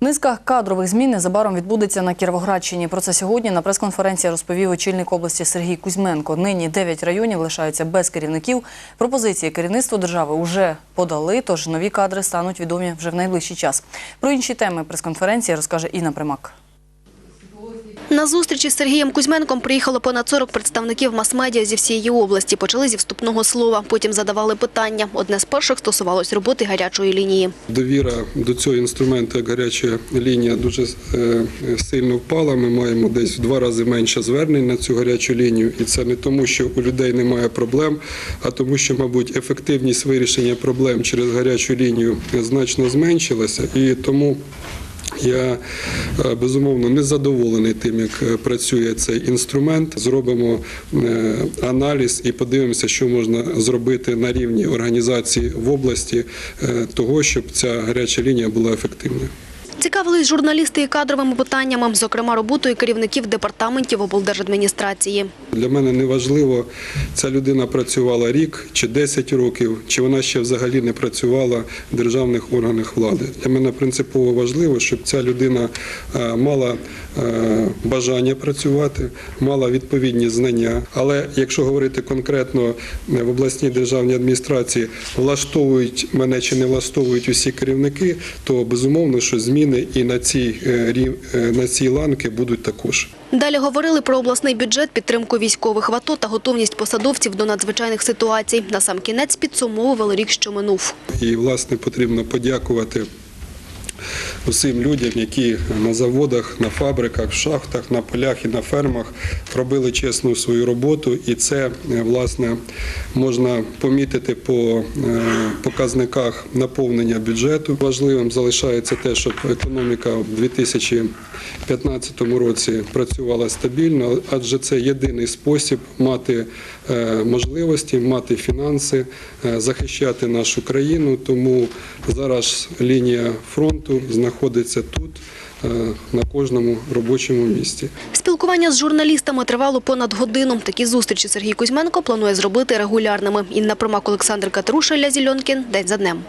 Низка кадрових змін незабаром відбудеться на Кіровоградщині. Про це сьогодні на прес-конференції розповів очільник області Сергій Кузьменко. Нині 9 районів лишаються без керівників. Пропозиції керівництво держави вже подали, тож нові кадри стануть відомі вже в найближчий час. Про інші теми прес-конференції розкаже Інна Примак. На зустрічі з Сергієм Кузьменком приїхало понад 40 представників мас-медіа зі всієї області. Почали зі вступного слова, потім задавали питання. Одне з перших стосувалось роботи гарячої лінії. Довіра до цього інструменту, як гаряча лінія, дуже е, сильно впала. Ми маємо десь в два рази менше звернень на цю гарячу лінію. І це не тому, що у людей немає проблем, а тому, що, мабуть, ефективність вирішення проблем через гарячу лінію значно зменшилася. І тому я е, безумовно не задоволений тим, як е, працює цей інструмент. Зробимо е, аналіз і подивимося, що можна зробити на рівні організації в області того, щоб ця гаряча лінія була ефективною. Цікавились журналісти і кадровими питаннями, зокрема роботою керівників департаментів облдержадміністрації. Для мене не важливо, ця людина працювала рік чи 10 років, чи вона ще взагалі не працювала в державних органах влади. Для мене принципово важливо, щоб ця людина е, мала е, бажання працювати, мала відповідні знання. Але якщо говорити конкретно е, в обласній державній адміністрації, влаштовують мене чи не влаштовують усі керівники, то безумовно, що зміни і на ці, е, е, на ці ланки будуть також. Далі говорили про обласний бюджет, підтримку військових в АТО та готовність посадовців до надзвичайних ситуацій. На сам кінець підсумовували рік, що минув. І, власне, потрібно подякувати усім людям, які на заводах, на фабриках, в шахтах, на полях і на фермах робили чесну свою роботу. І це, е, власне, можна помітити по е, показниках наповнення бюджету. Важливим залишається те, щоб економіка в 2015 році працювала стабільно, адже це єдиний спосіб мати е, можливості, мати фінанси, захищати нашу країну. Тому зараз лінія фронту знаходиться тут, е, на кожному робочому місці. Спілкування з журналістами тривало понад годину. Такі зустрічі Сергій Кузьменко планує зробити регулярними. Інна Промак, Олександр Катруша, Ля Зільонкін. День за днем.